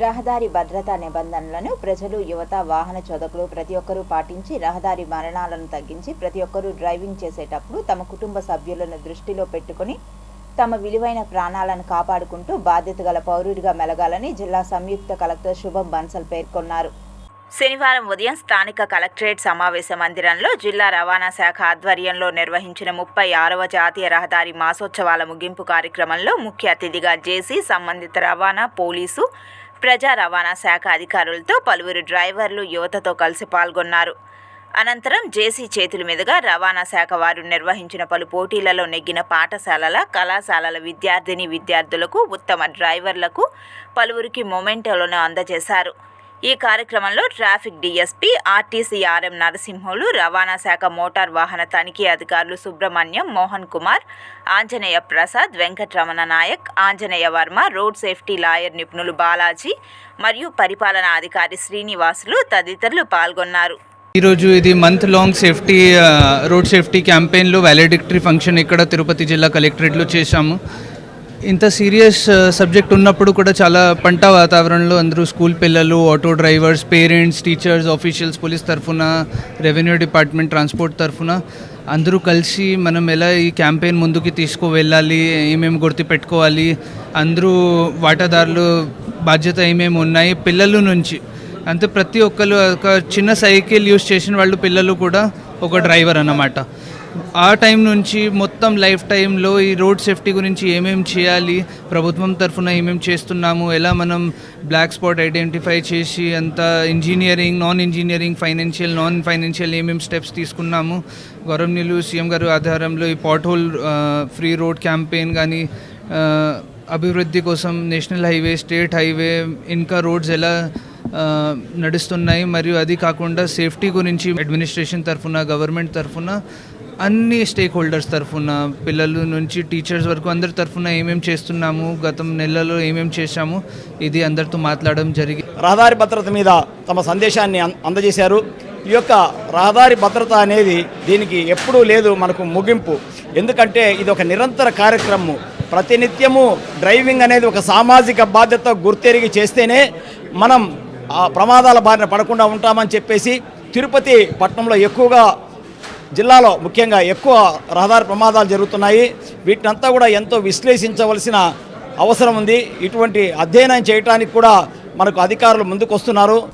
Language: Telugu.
రహదారి భద్రతా నిబంధనలను ప్రజలు యువత వాహన చోదకులు ప్రతి ఒక్కరూ పాటించి రహదారి మరణాలను తగ్గించి ప్రతి ఒక్కరూ డ్రైవింగ్ చేసేటప్పుడు తమ కుటుంబ సభ్యులను దృష్టిలో పెట్టుకుని తమ విలువైన ప్రాణాలను కాపాడుకుంటూ బాధ్యత గల పౌరుడిగా మెలగాలని జిల్లా సంయుక్త కలెక్టర్ శుభం బన్సల్ పేర్కొన్నారు. శనివారం ఉదయం స్థానిక కలెక్టరేట్ సమావేశ మందిరంలో జిల్లా రవాణా శాఖ ఆధ్వర్యంలో నిర్వహించిన ముప్పై ఆరవ జాతీయ రహదారి మాసోత్సవాల ముగింపు కార్యక్రమంలో ముఖ్య అతిథిగా జేసీ సంబంధిత రవాణా పోలీసు ప్రజా రవాణా శాఖ అధికారులతో పలువురు డ్రైవర్లు యువతతో కలిసి పాల్గొన్నారు. అనంతరం జేసీ చేతుల మీదుగా రవాణా శాఖ వారు నిర్వహించిన పలు పోటీలలో నెగ్గిన పాఠశాలల కళాశాలల విద్యార్థిని విద్యార్థులకు ఉత్తమ డ్రైవర్లకు పలువురికి మొమెంటోలను అందజేశారు. ఈ కార్యక్రమంలో traffic DSP RTC RM Narasimhulu రవాణా శాఖ మోటార్ వాహన తనిఖీ అధికారులు Subrahmanyam Mohan Kumar Anjaneya Prasad Venkataramana Naik Anjaneya Varma road safety lawyer నిపుణులు బాలాజీ మరియు పరిపాలనా అధికారి శ్రీనివాసులు తదితరులు పాల్గొన్నారు. ఈరోజు ఇది month long safety road safety క్యాంపెయిన్లో valedictory function ఇక్కడ తిరుపతి జిల్లా కలెక్టరేట్లో చేశాము. ఇంత సీరియస్ సబ్జెక్ట్ uh, ఉన్నప్పుడు కూడా చాలా పంట వాతావరణంలో అందరూ స్కూల్ పిల్లలు auto drivers parents teachers officials police తరఫున రెవెన్యూ డిపార్ట్మెంట్ ట్రాన్స్పోర్ట్ తరఫున అందరూ కలిసి మనం ఎలా ఈ క్యాంపెయిన్ ముందుకి తీసుకువెళ్ళాలి ఏమేమి గుర్తు పెట్టుకోవాలి అందరూ వాటాదారులు బాధ్యత ఏమేమి ఉన్నాయి పిల్లల నుంచి. అంతే ప్రతి ఒక్కరు ఒక చిన్న సైకిల్ యూస్ చేసిన వాళ్ళు పిల్లలు కూడా ఒక డ్రైవర్ అన్నమాట. ఆ టైం నుంచి మొత్తం లైఫ్ టైంలో ఈ రోడ్ సేఫ్టీ గురించి ఏమేమి చేయాలి ప్రభుత్వం తరఫున ఏమేమి చేస్తున్నాము ఎలా మనం బ్లాక్ స్పాట్ ఐడెంటిఫై చేసి అంత engineering non engineering financial non financial ఏమేమి స్టెప్స్ తీసుకున్నాము గౌరవనీయులు సీఎం గారు ఆధారంలో ఈ pot whole free road campaign కానీ అభివృద్ధి కోసం నేషనల్ హైవే స్టేట్ హైవే ఇంకా రోడ్స్ ఎలా నడుస్తున్నాయి మరియు అది కాకుండా సేఫ్టీ గురించి అడ్మినిస్ట్రేషన్ తరఫున గవర్నమెంట్ తరఫున అన్ని స్టేక్ హోల్డర్స్ తరఫున పిల్లల నుంచి టీచర్స్ వరకు అందరి తరఫున ఏమేమి చేస్తున్నాము గతం నెలలో ఏమేమి చేశాము ఇది అందరితో మాట్లాడడం జరిగింది రహదారి భద్రత మీద తమ సందేశాన్ని అందజేశారు. ఈ యొక్క రహదారి భద్రత అనేది దీనికి ఎప్పుడూ లేదు మనకు ముగింపు. ఎందుకంటే ఇది ఒక నిరంతర కార్యక్రమం ప్రతినిత్యము డ్రైవింగ్ అనేది ఒక సామాజిక బాధ్యత గుర్తెరిగి చేస్తేనే మనం ఆ ప్రమాదాల బారిన పడకుండా ఉంటామని చెప్పేసి తిరుపతి పట్టణంలో ఎక్కువగా జిల్లాలో ముఖ్యంగా ఎక్కువ రహదారి ప్రమాదాలు జరుగుతున్నాయి. వీటినంతా కూడా ఎంతో విశ్లేషించవలసిన అవసరం ఉంది. ఇటువంటి అధ్యయనం చేయడానికి కూడా మనకు అధికారులు ముందుకు వస్తున్నారు